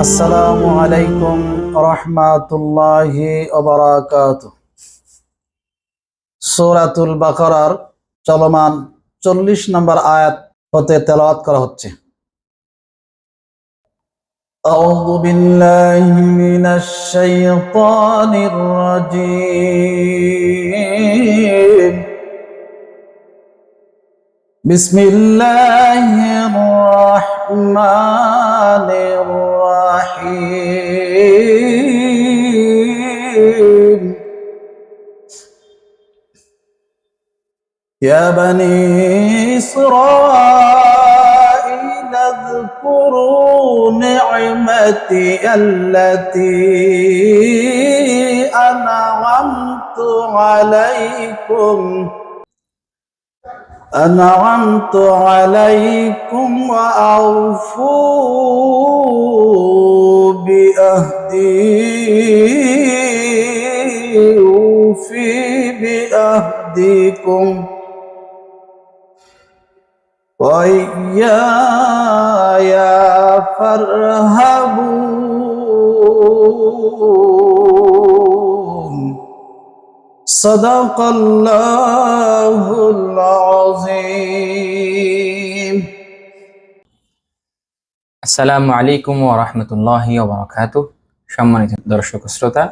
আসসালামু আলাইকুম রহমাতুল্লাহি ওবারাকাত সূরাতুল বাকারার চলমান চল্লিশ নম্বর আয়াত হতে তেলাওয়াত করা হচ্ছে أعوذ بالله من الشيطان الرجيم بسم الله الرحمن الرحيم. يا بني إسرائيل اذكروا نعمتي التي أنعمت عليكم أنعمت عليكم وأوفوا بأهدي أوفي بأهديكم. وإياي فارهبون صدق الله العظيم আসসালামু আলাইকুম ওয়া রাহমাতুল্লাহি ওয়া বারাকাতুহু সম্মানিত দর্শক ও শ্রোতা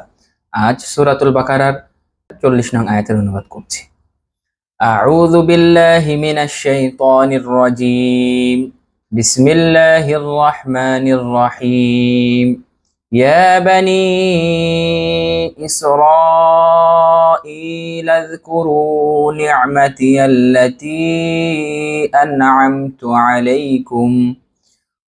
আজ সূরাতুল বাকারার 40 নং আয়াতের অনুবাদ করছি আউযু বিল্লাহি মিনাশ শাইতানির রাজীম বিসমিল্লাহির রহমানির রহিম يا بني إسرائيل اذكروا نعمتي التي أنعمت عليكم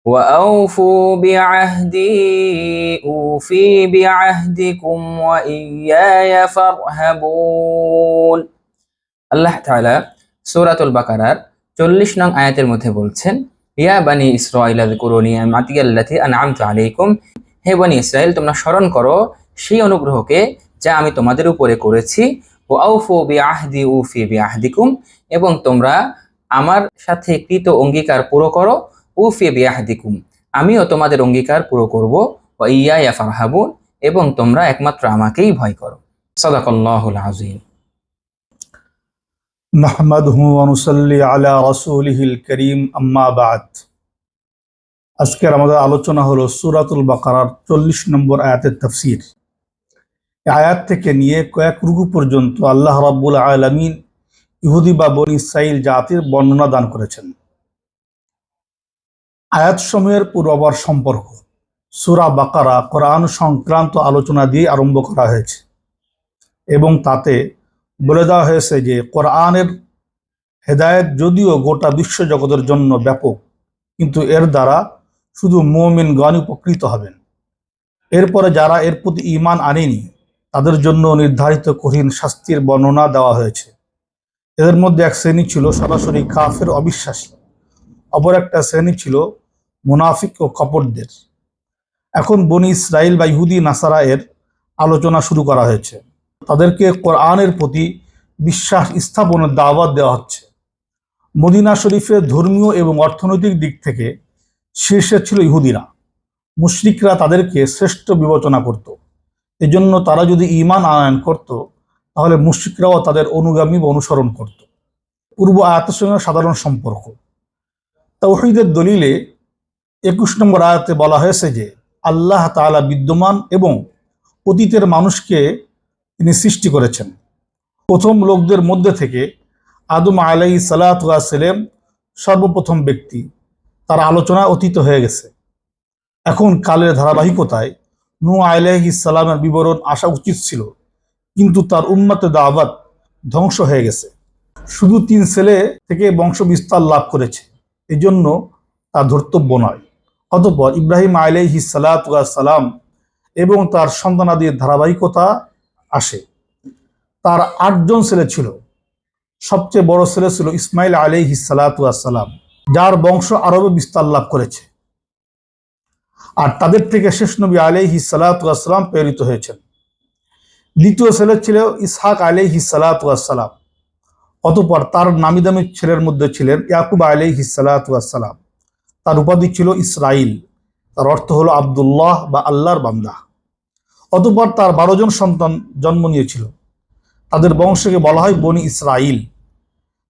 وأوفوا بعهدي أوفي بعهدكم وإياي فارهبون আল্লাহ তাআলা সূরাতুল বাকারার 40 নং আয়াতের মধ্যে বলছেন ইয়া বানি ইসরাঈল আযকুরু নিআমাতি আল্লাতী আনআমতু আলাইকুম হে বনি ইসরাইল তোমরা স্মরণ করো সেই অনুগ্রহকে যা আমি তোমাদের উপরে করেছি। ও আউফু বিআহদি, উফি বিআহদিকুম, এবং তোমরা আমার সাথে কৃত অঙ্গীকার পুরো করো। উফি বিআহদিকুম, আমিও তোমাদের অঙ্গীকার পুরো করব। ওয়া ইয়া ফারহাবুন, এবং তোমরা একমাত্র আমাকেই ভয় করো। সাদাকাল্লাহুল আযীম। নাহমাদহু অনুসল্লি আলা রাসূলিহিল করিম, আম্মা বাদ। আজকের আমাদের আলোচনা হলো সুরাতুল বাকারার চল্লিশ নম্বর আয়াতের তফসির। আয়াত থেকে নিয়ে কয়েক রুকু পর্যন্ত আল্লাহ রাব্বুল আলামিন ইহুদি বা বনি ইসরাইল জাতির বর্ণনা দান করেছেন। আয়াত সময়ের পূর্বাবার সম্পর্ক। সুরা বাকারা কোরআন সংক্রান্ত আলোচনা দিয়ে আরম্ভ করা হয়েছে এবং তাতে বলে দেওয়া হয়েছে যে কোরআনের হেদায়েত যদিও গোটা বিশ্বজগতের জন্য ব্যাপক, কিন্তু এর দ্বারা শুধু মোমিন গান উপকৃত হবেন। এরপরে যারা এর প্রতি ঈমান আনেনি, তাদের জন্য নির্ধারিত কঠিন শাস্তির বর্ণনা দেওয়া হয়েছে। এদের মধ্যে এক শ্রেণি ছিল সরাসরি কাফের অবিশ্বাসী, অপর একটা শ্রেণি ছিল মুনাফিক ও কপটদের। এখন বনি ইসরাইল বা ইহুদি, নাসারা এর আলোচনা শুরু করা হয়েছে। তাদেরকে কোরআনের প্রতি বিশ্বাস স্থাপনের দাওয়াত দেওয়া হচ্ছে। মদিনা শরীফের ধর্মীয় এবং অর্থনৈতিক দিক থেকে শীর্ষে ছিল ইহুদিরা। মুশরিকরা তাদেরকে শ্রেষ্ঠ বিবেচনা করত। এজন্য তারা যদি ঈমান আনয়ন করত, তাহলে মুশরিকরাও তাদের অনুগামী বা অনুসরণ করত। পূর্ব আয়াতের সঙ্গে সাধারণ সম্পর্ক। তৌহিদের দলিলে একুশ নম্বর আয়াতে বলা হয়েছে যে, আল্লাহ তাআলা বিদ্যমান এবং অতীতের মানুষকে তিনি সৃষ্টি করেছেন। প্রথম লোকদের মধ্যে থেকে আদম আলাই সালাতাম সর্বপ্রথম ব্যক্তি। তার আলোচনা অতীত হয়ে গেছে। এখন কালের ধারাবাহিকতায় নু আলাইহি সালামের বিবরণ আসা উচিত ছিল, কিন্তু তার উন্মতে দাওয়াত ধ্বংস হয়ে গেছে। শুধু তিন ছেলে থেকে বংশ বিস্তার লাভ করেছে, এজন্য তা ধর্তব্য নয়। অতঃপর ইব্রাহিম আলাইহি সালাম এবং তার সন্তানাদির ধারাবাহিকতা আসে। তার আটজন ছেলে ছিল, সবচেয়ে বড় ছেলে ছিল ইসমাইল আলাইহি সালাম যার বংশ আরবে বিস্তার লাভ করেছে। আর তাদের থেকে শেষ নবী আলাইহি সালাম প্রেরিত হয়েছেন। দ্বিতীয় ছেলে ছিল ইসহাক আলাইহি সালাম অতপর তার নামি দামি ছেলের মধ্যে ছিলেন ইয়াকুব আলাইহি সালাম তার উপাধি ছিল ইসরাইল। তার অর্থ হলো আব্দুল্লাহ বা আল্লাহর বান্দা। অতঃপর তার বারো জন সন্তান জন্ম নিয়েছিল। তাদের বংশকে বলা হয় বনি ইসরাইল।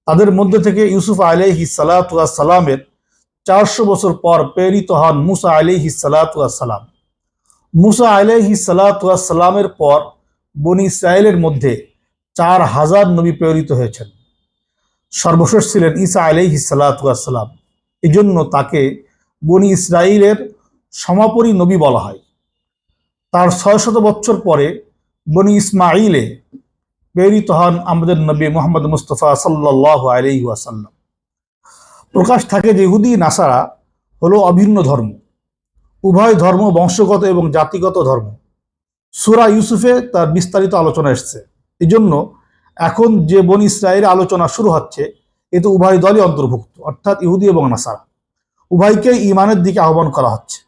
তাদের মধ্যে থেকে ইউসুফ আলাইহি সালামের চারশো বছর পর প্রেরিত হন মুসা আলাইহি সালাম। মুসা আলাইহি সালামের পর বনি ইসরায়েলের মধ্যে চার হাজার নবী প্রেরিত হয়েছেন। সর্বশেষ ছিলেন ঈসা আলাইহি সালাম। এই জন্য তাকে বনি ইসরায়েলের সমাপরি নবী বলা হয়। তার ছয় শত বছর পরে বনি ইসমাইলে প্রেরিত হন আমাদের নবী মোহাম্মদ মুস্তফা সাল্লাহ আলি ওয়াসাল্লাম। প্রকাশ থাকে যে ইহুদি, নাসারা হলো অভিন্ন ধর্ম। উভয় ধর্ম বংশগত এবং জাতিগত ধর্ম। সুরা ইউসুফে তার বিস্তারিত আলোচনা এসছে। এই জন্য এখন যে বন ইসরায়েলের আলোচনা শুরু হচ্ছে এতে উভয় দলই অন্তর্ভুক্ত, অর্থাৎ ইহুদি এবং নাসারা। উভয়কে ইমানের দিকে আহ্বান করা হচ্ছে।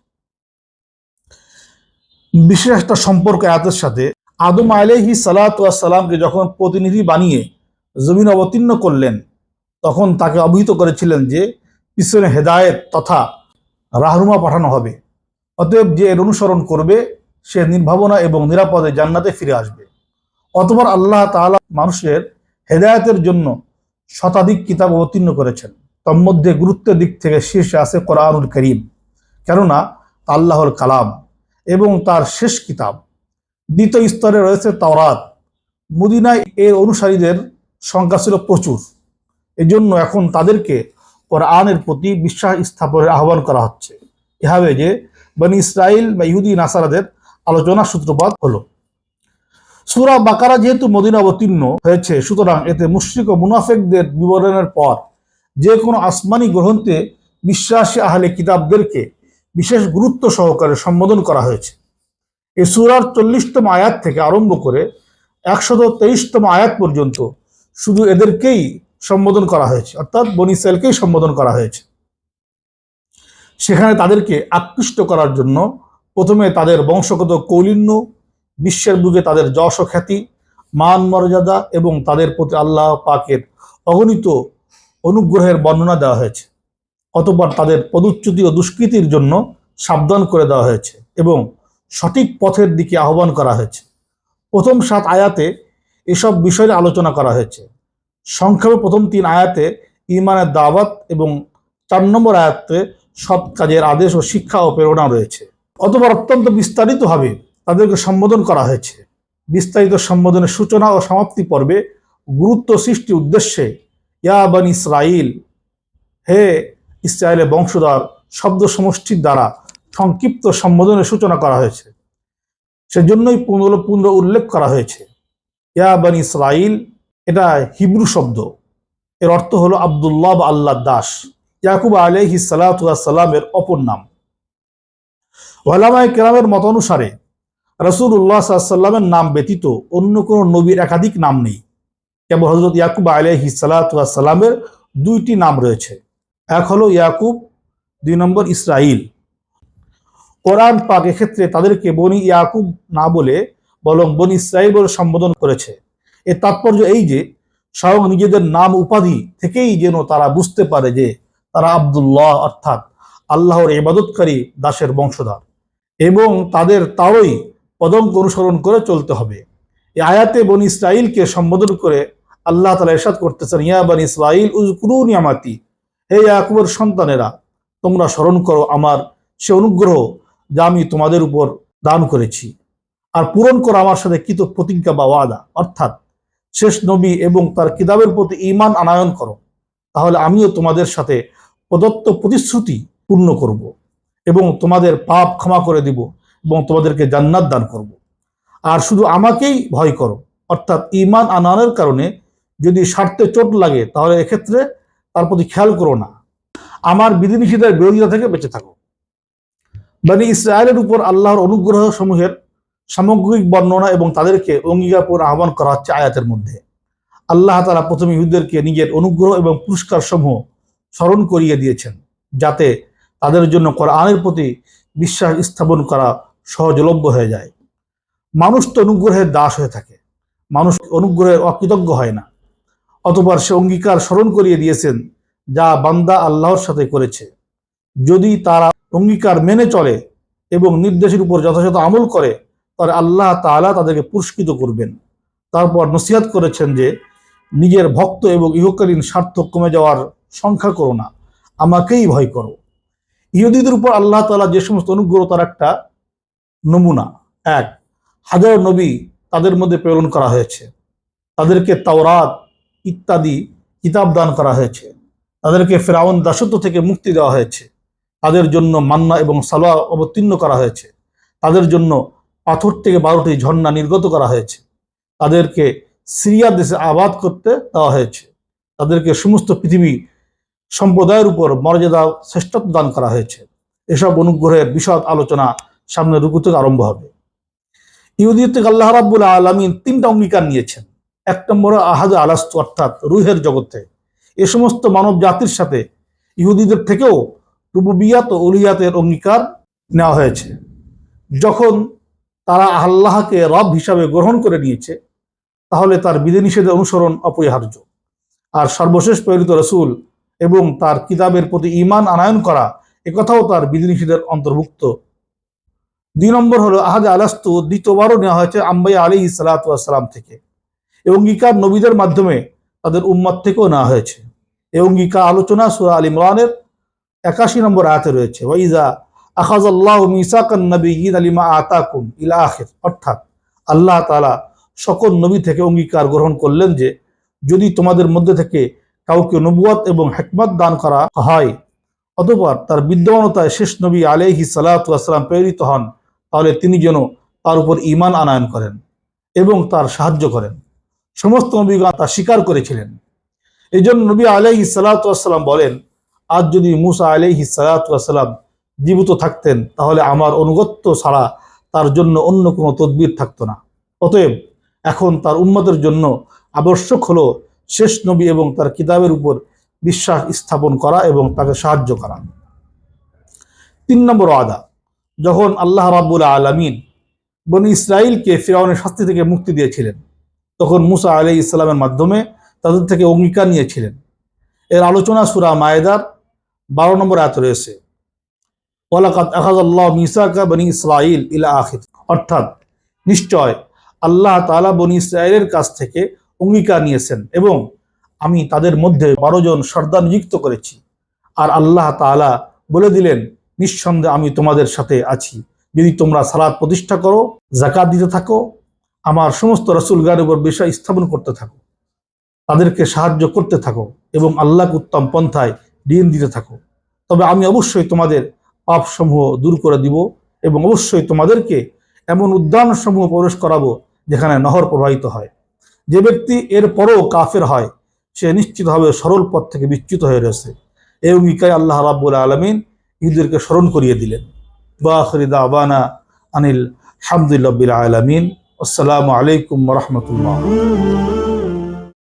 বিশেষ একটা সম্পর্ক আয়াতের সাথে আদম আলাইহি সালাতামকে যখন প্রতিনিধি বানিয়ে জমিন অবতীর্ণ করলেন, তখন তাকে অবহিত করেছিলেন যে পিছনে হেদায়েত তথা রাহরুমা পাঠানো হবে। অতএব যে এর অনুসরণ করবে, সে নির্ভাবনা এবং নিরাপদে জান্নাতে ফিরে আসবে। অতবার আল্লাহ তাআলা মানুষের হেদায়েতের জন্য শতাধিক কিতাব অবতীর্ণ করেছেন। তন্মধ্যে গুরুত্বের দিক থেকে শীর্ষে আছে কোরআনুল করিম, কেননা আল্লাহর কালাম এবং তার শেষ কিতাব। দ্বিতীয় স্তরে রয়েছে তাওরাত। মদিনায় এর অনুসারীদের সংখ্যা ছিল প্রচুর। এজন্য এখন তাদেরকে কোরআনের প্রতি বিশ্বাস স্থাপনের আহ্বান করা হচ্ছে। এভাবে যে বনি ইসরায়েল বা ইহুদি নাসারাদের আলোচনা সূত্রপাত হলো। সুরা বাকারা যেহেতু মদিনা অবতীর্ণ হয়েছে, সুতরাং এতে মুশ্রিক ও মুনাফেকদের বিবরণের পর যে কোনো আসমানি গ্রন্থে বিশ্বাসী আহলে কিতাবদেরকে বিশেষ গুরুত্ব সহকারে সম্বোধন করা হয়েছে। এই সুরার চল্লিশতম আয়াত থেকে আরম্ভ করে একশত তেইশতম আয়াত পর্যন্ত শুধু এদেরকেই সম্বোধন করা হয়েছে, অর্থাৎ বনি ইসরায়েলকেই সম্বোধন করা হয়েছে। সেখানে তাদেরকে আকৃষ্ট করার জন্য প্রথমে তাদের বংশগত কৌলিন্য, বিশ্বের বুকে তাদের যশ খ্যাতি, মান মর্যাদা এবং তাদের প্রতি আল্লাহ পাকের অগণিত অনুগ্রহের বর্ণনা দেওয়া হয়েছে। অতপর তাদের পদচ্যুতি ও দুষ্কৃতির জন্য সাবধান করে দেওয়া হয়েছে এবং সঠিক পথের দিকে আহ্বান করা হয়েছে। প্রথম সাত আয়াতে এসব বিষয়ে আলোচনা করা হয়েছে। সংক্ষেপে প্রথম তিন আয়াতে ইমানের দাওয়াত এবং চার নম্বর আয়াতে সৎ কাজের আদেশ ও শিক্ষা ও প্রেরণা রয়েছে। অতপর অত্যন্ত বিস্তারিতভাবে তাদেরকে সম্বোধন করা হয়েছে। বিস্তারিত সম্বোধনের সূচনা ও সমাপ্তি পর্বে গুরুত্ব সৃষ্টি উদ্দেশ্যে ইয়াবান ইসরাইল হে ইসরায়েলের বংশধর শব্দ সমষ্টির দ্বারা সংক্ষিপ্ত সম্বোধনের সূচনা করা হয়েছে। সেজন্যই পুনর পুনর উল্লেখ করা হয়েছে। ইয়াবান ইসরাইল এটা হিব্রু শব্দ। এর অর্থ হলো আবদুল্লাহ আল্লাহ দাস। ইয়াকুব আলহি সালামের অপর নাম। ওয়ালামায় কেরামের মত অনুসারে রসুল্লাহ সাল্লামের নাম ব্যতীত অন্য কোনো নবীর একাধিক নাম নেই। কেবল হজরত ইয়াকুব আলহি সালামের দুইটি নাম রয়েছে। এক হলো ইয়াকুব, দুই নম্বর ইসরাইল কোরআন পাক এক্ষেত্রে তাদেরকে বনি ইয়াকুব না বলে বরং বনি ইসরাইল বলে সম্বোধন করেছে। এর তাৎপর্য এই যে, স্বয়ং নিজেদের নাম উপাধি থেকেই যেন তারা বুঝতে পারে যে তারা আবদুল্লাহ অর্থাৎ আল্লাহর ইবাদতকারী দাসের বংশধর এবং তাদের তারই পদঙ্ক অনুসরণ করে চলতে হবে। এই আয়াতে বনি ইসরাইলকে সম্বোধন করে আল্লাহ তালা এরশাদ করতেছেন, ইয়া বানি ইসরাইল উজকুরু নিয়ামাতি। হে ইয়াকুবের সন্তানেরা, তোমরা স্মরণ করো আমার সে অনুগ্রহ যা আমি তোমাদের উপর দান করেছি। আর পূরণ করো আমার সাথে কৃত প্রতিজ্ঞা বা ওয়াদা। অর্থাৎ শেষ নবী এবং তার কিতাবের প্রতি ইমান আনায়ন করো। তাহলে আমিও তোমাদের সাথে প্রদত্ত প্রতিশ্রুতি পূর্ণ করব এবং তোমাদের পাপ ক্ষমা করে দিব এবং তোমাদেরকে জান্নাত দান করব। আর শুধু আমাকেই ভয় করো। অর্থাৎ ইমান আনানোর কারণে যদি স্বার্থে চোট লাগে, তাহলে এক্ষেত্রে তার প্রতি খেয়াল করো না। আমার বিধিনিষেধের বিরোধিতা থেকে বেঁচে থাকো। মানে ইসরায়েলের উপর আল্লাহর অনুগ্রহ সমূহের সামগ্রিক বর্ণনা এবং তাদেরকে অঙ্গীকারপূর্ণ আহ্বান করা হচ্ছে আয়াতের মধ্যে। আল্লাহ তারা প্রথমে ইহুদদেরকে নিজের অনুগ্রহ এবং পুরস্কার সমূহ স্মরণ করিয়ে দিয়েছেন, যাতে তাদের জন্য কোরআনের প্রতি বিশ্বাস স্থাপন করা সহজলভ্য হয়ে যায়। মানুষ তো অনুগ্রহের দাস হয়ে থাকে, মানুষ অনুগ্রহের অকৃতজ্ঞ হয় না। অতবার সে অঙ্গীকার স্মরণ করিয়ে দিয়েছেন, যা বান্দা আল্লাহর সাথে করেছে। যদি তারা অঙ্গীকার মেনে চলে এবং নির্দেশের উপর যথাযথ আমল করে, তাহলে আল্লাহ তাআলা তাদেরকে পুরস্কৃত করবেন। তারপর নসিহাত করেছেন যে, নিজের ভক্ত এবং ইহকালীন স্বার্থ কমে যাওয়ার সংখ্যা করো না, আমাকেই ভয় করো। ইহুদিদের উপর আল্লাহ তাআলা যে সমস্ত অনুগ্রহ, তার একটা নমুনা। এক, হাজার নবী তাদের মধ্যে প্রেরণ করা হয়েছে। তাদেরকে তাওরাত ইত্যাদি কিতাব দান করা হয়েছে। তাদেরকে ফেরাউন দাসত্ব থেকে মুক্তি দেওয়া হয়েছে। তাদের জন্য মান্না এবং সালোয়া অবতীর্ণ করা হয়েছে। তাদের জন্য পাথর থেকে বারোটি ঝর্ণা নির্গত করা হয়েছে। তাদেরকে সিরিয়া দেশে আবাদ করতে দেওয়া হয়েছে। তাদেরকে সমস্ত পৃথিবী সম্প্রদায়ের উপর মর্যাদা শ্রেষ্ঠত্ব দান করা হয়েছে। এসব অনুগ্রহের বিশদ আলোচনা সামনে রুকু থেকে আরম্ভ হবে। ইহুদিয়ত থেকে আল্লাহ রাব্বুল আলমিন তিনটা অঙ্গীকার নিয়েছেন। এক নম্বরে আহাজ আলাস্তু অর্থাৎ রুহের জগতে। এ সমস্ত মানব জাতির সাথে ইহুদিদের থেকেও রুবুবিয়াত ও উলিয়াতের অঙ্গীকার নেওয়া হয়েছে। যখন তারা আল্লাহকে রব হিসাবে গ্রহণ করে নিয়েছে, তাহলে তার বিধিনিষেধের অনুসরণ অপরিহার্য। আর সর্বশেষ প্রেরিত রসুল এবং তার কিতাবের প্রতি ঈমান আনায়ন করা একথাও তার বিধিনিষেধের অন্তর্ভুক্ত। দুই নম্বর হলো আহাজ আলাস্তু, দ্বিতীয়বারও নেওয়া হয়েছে আম্বাই আলী সালাতাম থেকে। এই অঙ্গীকার নবীদের মাধ্যমে তাদের উম্মাদ থেকেও নেওয়া হয়েছে। এই অঙ্গীকার আলোচনা সুরা আল ইমরানের একাশি নম্বর আয়াতে রয়েছে ওয়াইজা আখাজ আল্লাহ মিসাকান আলিমা আতাকুম ইলা আখির অর্থাৎ আল্লাহ তাআলা সকল নবী থেকে অঙ্গীকার গ্রহণ করলেন যে, যদি তোমাদের মধ্যে থেকে কাউকে নবুয়াত এবং হেকমত দান করা হয়, অতঃপর তার বিদ্যমানতায় শেষ নবী আলাইহি সালাতাম প্রেরিত হন, তাহলে তিনি যেন তার উপর ঈমান আনায়ন করেন এবং তার সাহায্য করেন। সমস্ত নবীগণ তা স্বীকার করেছিলেন। এই জন্য নবী আলাইহি সালাতাম বলেন আজ যদি মুসা আলাইহি সালাতাম জীবিত থাকতেন, তাহলে আমার অনুগত্য ছাড়া তার জন্য অন্য কোনো তদবির থাকতো না। অতএব এখন তার উম্মতের জন্য আবশ্যক হলো শেষ নবী এবং তার কিতাবের উপর বিশ্বাস স্থাপন করা এবং তাকে সাহায্য করা। তিন নম্বর আদা যখন আল্লাহ রাব্বুল আলমিন বনি ইসরায়েলকে ফিরাউনের শাস্তি থেকে মুক্তি দিয়েছিলেন, তখন মুসা আলি ইসলামের মাধ্যমে তাদের থেকে অঙ্গীকার নিয়েছিলেন। এর আলোচনা সুরা মায়েদার বারো নম্বর আয়াত রয়েছে। ওয়ালাকাত আখাজাল্লাহ মিসাকা বনি ইসরাইল ইলা আখির। অর্থাৎ, নিশ্চয় আল্লাহ তাআলা বনি ইসরায়েলের কাছ থেকে অঙ্গীকার নিয়েছেন এবং আমি তাদের মধ্যে বারো জন সর্দার নিযুক্ত করেছি। আর আল্লাহ তাআলা বলে দিলেন, নিঃসন্দেহে আমি তোমাদের সাথে আছি। যদি তোমরা সালাদ প্রতিষ্ঠা করো জাকাত দিতে থাকো, আমার সমস্ত রসুলগার উপর বিষয় স্থাপন করতে থাকো, তাদেরকে সাহায্য করতে থাকো এবং আল্লাহকে উত্তম পন্থায় ঋণ দিতে থাকো। তবে আমি অবশ্যই তোমাদের পাপসমূহ দূর করে দিব এবং অবশ্যই তোমাদেরকে এমন উদ্যানসমূহ প্রবেশ করাবো যেখানে নহর প্রবাহিত হয়। যে ব্যক্তি এর পরও কাফের হয়, সে নিশ্চিতভাবে সরল পথ থেকে বিচ্যুত হয়ে রয়েছে। এই অঙ্গীকারে আল্লাহ রাব্বুল আলমিন ঈদেরকে স্মরণ করিয়ে দিলেন। বাখরিদা আবানা আনিল হামদুলিল্লাহ আলমিন। আসসালামু আলাইকুম রহমতুল্লাহ।